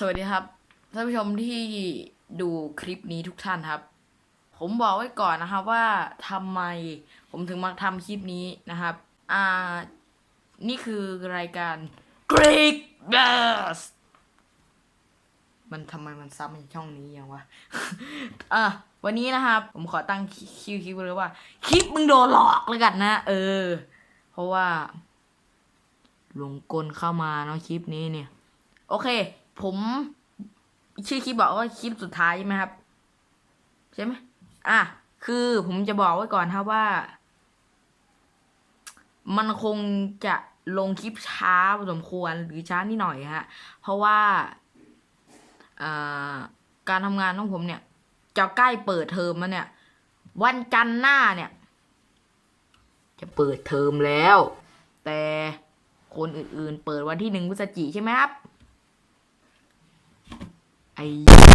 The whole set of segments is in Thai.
สวัสดีครับท่านผู้ชมที่ดูคลิปนี้ทุกท่านครับ ผมบอกไว้ก่อนนะครับว่าทำไมผมถึงมาทำคลิปนี้นะครับ อ่า นี่คือรายการ Greek b a s มันทำไมมันซ้ำในช่องนี้ยังวะ อะ วันนี้นะครับ ผมขอตั้งคิวคลิปไว้เลยว่า คลิปมึงโดนหลอกแล้วกันนะ เออ เพราะว่าหลงกลเข้ามาเนาะคลิปนี้เนี่ย โอเค ผมชื่อคลิปบอกว่าคลิปสุดท้ายใช่ไหมครับ ใช่ไหมอะคือผมจะบอกไว้ก่อนครับว่า มันคงจะลงคลิปช้าพอสมควรหรือช้านิดหน่อยฮะ เพราะว่าอ่าการทำงานของผมเนี่ย จะใกล้เปิดเทอมแล้วเนี่ย วันจันทร์หน้าเนี่ย จะเปิดเทอมแล้ว แต่คนอื่นๆ เปิดวันที่หนึ่งพฤศจิกใช่ไหมครับ ไอ้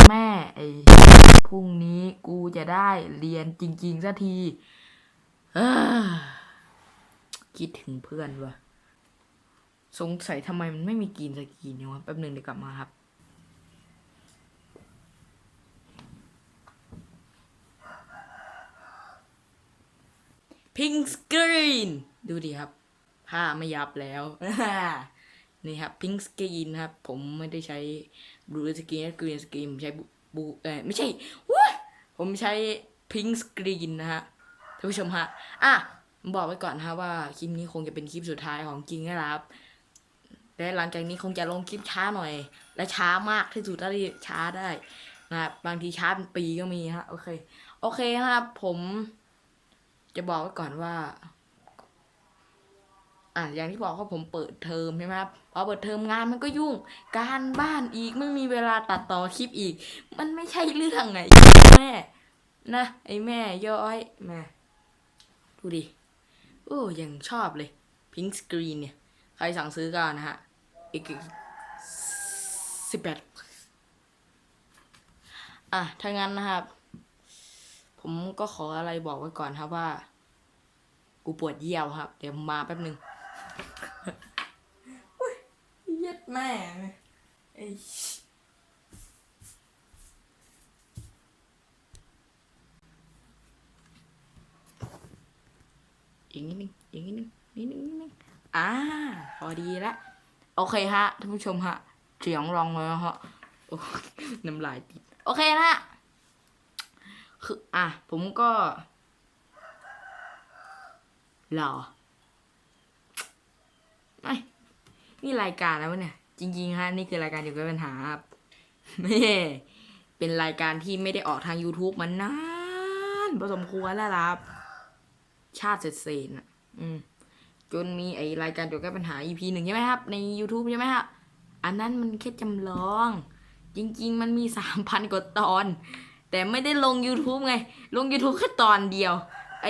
แม่ไอ้พรุ่งนี้กูจะได้เรียนจริง ๆสักทีคิดถึงเพื่อนวะสงสัยทำไมมันไม่มีกรีนสกรีนเนี่ยวะแป๊บหนึ่งเดี๋ยวกลับมาครับ พิงสกรีน ดูดิครับ ผ้าไม่ยับแล้ว นี่ครับพิงสกรีนครับ ผมไม่ได้ใช้บลูสกรีนกรีนสกรีนผมใช้บูเออไม่ใช่ว้าผมใช้พิงสกรีนนะฮะท่านผู้ชมฮะอะผมบอกไว้ก่อนฮะว่าคลิปนี้คงจะเป็นคลิปสุดท้ายของจริงนะครับและหลังจากนี้คงจะลงคลิปช้าหน่อย และช้ามากที่สุดเท่าที่ช้าได้นะครับบางทีช้าเป็นปีก็มีฮะโอเค โอเคครับผม จะบอกไว้ก่อนว่า อะอย่างที่บอกว่าผมเปิดเทอมใช่ไหมครับพอเปิดเทอมงานมันก็ยุ่ง การบ้านอีกไม่มีเวลาตัดต่อคลิปอีก มันไม่ใช่เรื่องไงแม่นะไอแม่ย้อยแม่ดูดิโอ้ยังชอบเลยพิงสกรีนเนี่ย ใครสั่งซื้อกันนะฮะอีกสิบแปดอะถ้างั้นนะครับ ผมก็ขออะไรบอกไว้ก่อนครับว่า กูปวดเยี่ยวครับ เดี๋ยวมาแป๊บหนึ่ง เย็ดแม่ไอ้อีกนิดนึงอีกนิดนึงนิดนึงนิดนึงอ่า พอดีละ โอเคฮะท่านผู้ชมฮะเสียงรองเลยนะฮะน้ำลายติด โอเคนะฮะคืออะ ผมก็หรอไม่ นี่รายการแล้วเนี่ย จริงๆฮะนี่คือรายการอยู่กับปัญหาครับไม่เป็นรายการที่ไม่ได้ออกทาง YouTube มานานพอสมควรแล้วล่ะครับ ชาติเศษๆน่ะ อืม จนมีไอรายการเกี่ยวกับปัญหา EP หนึ่งใช่ไหมครับ ใน YouTube ใช่ไหมครับอันนั้นมันแค่จำลอง จริง ๆ มันมีสามพันกว่าตอน แต่ไม่ได้ลง YouTube ไง ลง YouTube แค่ตอนเดียว ไอ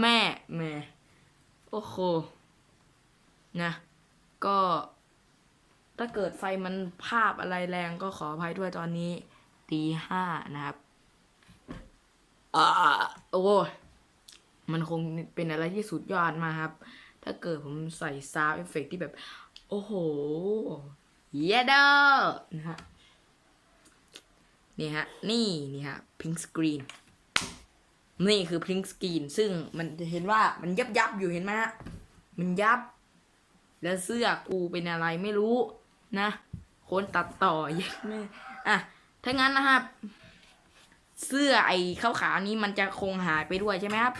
แม่แม่โอ้โหนะ ก็ถ้าเกิดไฟมันภาพอะไรแรงก็ขออภัยด้วยตอนนี้ตีห้านะครับอาโอ้ยมันคงเป็นอะไรที่สุดยอดมาครับ ถ้าเกิดผมใส่ซาวเอฟเฟกที่แบบ โอ้โห เยเดอร์นะฮะนี่ฮะ นี่นี่ฮะพิงสกรีนนี่คือพิงสกรีนซึ่งมันจะเห็นว่ามันยับยับอยู่เห็นไหมฮะ มันยับ แล้วเสื้อกูเป็นอะไรไม่รู้นะคนตัดต่อเยัดแม่อะถ้างั้นนะครับ เสื้อไอ้ขาวๆนี้มันจะคงหายไปด้วยใช่ไหมครับ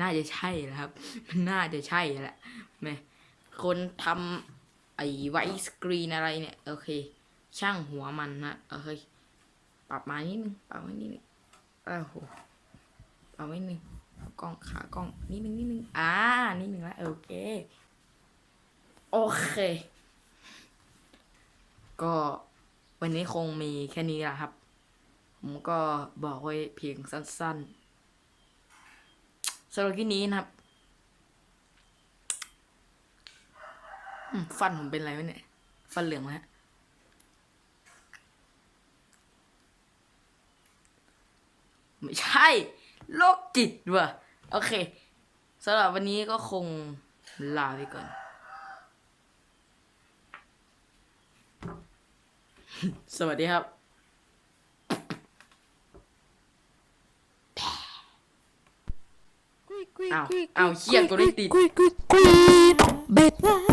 น่าจะใช่นะครับ มันน่าจะใช่แหละแม่คนทำไอ้ไวสกรีนอะไรเนี่ย โอเค ช่างหัวมันนะโอเคปรับมานิดนึงปรับไว้นิดนึงอ้าวโหปรับไว้นิดนึงกล้องขากล้องนิดนึงนิดนึงอ่านิดนึงแล้วโอเค โอเค ก็วันนี้คงมีแค่นี้แหละครับ ผมก็บอกไว้เพียงสั้นๆสำหรับที่นี้นะครับฟันผมเป็นอะไรวะเนี่ย ฟันเหลืองแล้ว ไม่ใช่ โรคจิตว่ะ โอเคสำหรับวันนี้ก็คงลาไปก่อน สวัสดีครับอ้าวอ้าวเหี้ยกดไม่ติด Squeak, squeak, squeak. Bet